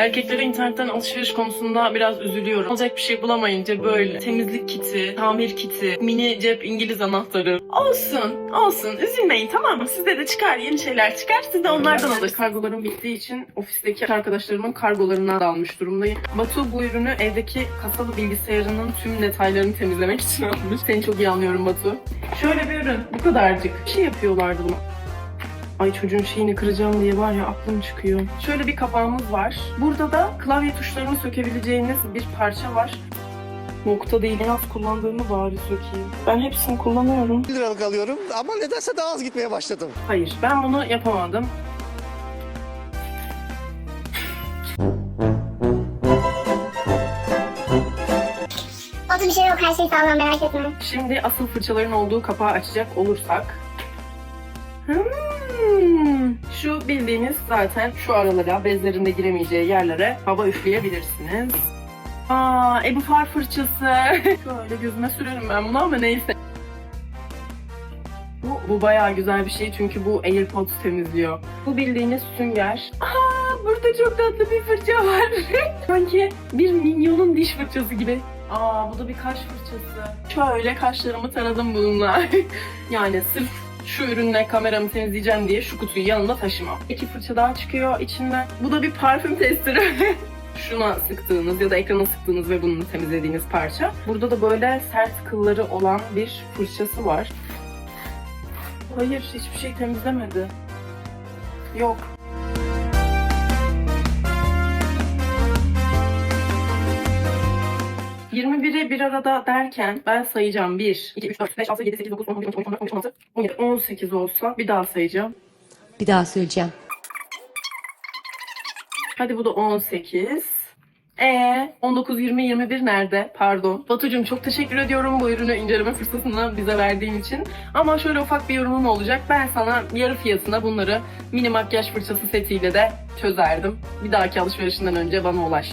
Erkeklere internetten alışveriş konusunda biraz üzülüyorum. Olacak bir şey bulamayınca böyle temizlik kiti, tamir kiti, mini cep İngiliz anahtarı. Olsun, olsun. Üzülmeyin tamam mı? Sizde de çıkar yeni şeyler çıkar. Siz de onlardan alırsınız. Kargolarım bittiği için ofisteki arkadaşlarımın kargolarından da almış durumdayım. Batu bu ürünü evdeki kasalı bilgisayarının tüm detaylarını temizlemek için almış. Seni çok iyi anlıyorum Batu. Şöyle bir ürün. Bu kadarcık. Bir şey yapıyorlardı buna. Ay çocuğun şeyini kıracağım diye var ya aklım çıkıyor. Şöyle bir kapağımız var. Burada da klavye tuşlarını sökebileceğiniz bir parça var. Nokta değil. En az kullandığımı bari sökeyim. Ben hepsini kullanıyorum. 1 liralık alıyorum ama nedense daha az gitmeye başladım. Hayır ben bunu yapamadım. Batu bir şey yok her şey sağlam merak etme. Şimdi asıl fırçaların olduğu kapağı açacak olursak. Hmm, bildiğiniz zaten şu aralara, bezlerinde giremeyeceği yerlere hava üfleyebilirsiniz. Aa, e bu far fırçası. Şöyle gözüme sürerim ben bunu ama neyse. Bu, bu bayağı güzel bir şey çünkü bu AirPods temizliyor. Bu bildiğiniz sünger. Aa, burada çok tatlı bir fırça var. Sanki bir minyonun diş fırçası gibi. Aa bu da bir kaş fırçası. Şöyle kaşlarımı taradım bununla. yani sırf şu ürünle kameramı temizleyeceğim diye şu kutuyu yanımda taşımam. İki fırça daha çıkıyor içinden. Bu da bir parfüm testeri. Şuna sıktığınız ya da ekrana sıktığınız ve bunu temizlediğiniz parça. Burada da böyle sert kılları olan bir fırçası var. Hayır hiçbir şey temizlemedi. Yok. ...21'i bir arada derken ben sayacağım. 1, 2, 3, 4, 5, 6, 7, 8, 9, 10, 11, 12, 13, 14, 15, 16, 17, 18 olsa bir daha sayacağım. Bir daha söyleyeceğim. Hadi bu da 18. Ee, 19, 20, 21 nerede? Pardon. Batucuğum çok teşekkür ediyorum bu ürünü inceleme fırsatını bize verdiğin için. Ama şöyle ufak bir yorumum olacak. Ben sana yarı fiyatına bunları mini makyaj fırçası setiyle de çözerdim. Bir dahaki alışverişinden önce bana ulaş.